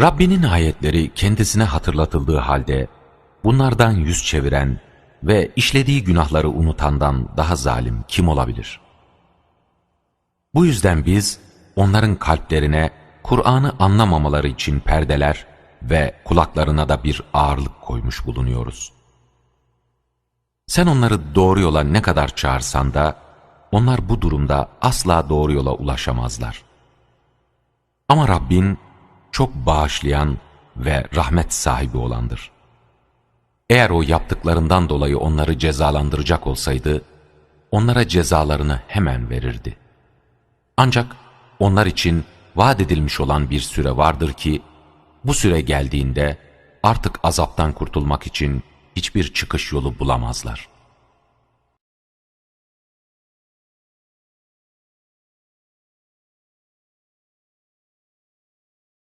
Rabbinin ayetleri kendisine hatırlatıldığı halde bunlardan yüz çeviren ve işlediği günahları unutandan daha zalim kim olabilir? Bu yüzden biz onların kalplerine Kur'an'ı anlamamaları için perdeler ve kulaklarına da bir ağırlık koymuş bulunuyoruz. Sen onları doğru yola ne kadar çağırsan da onlar bu durumda asla doğru yola ulaşamazlar. Ama Rabbin çok bağışlayan ve rahmet sahibi olandır. Eğer o yaptıklarından dolayı onları cezalandıracak olsaydı, onlara cezalarını hemen verirdi. Ancak onlar için vaat edilmiş olan bir süre vardır ki, bu süre geldiğinde artık azaptan kurtulmak için hiçbir çıkış yolu bulamazlar.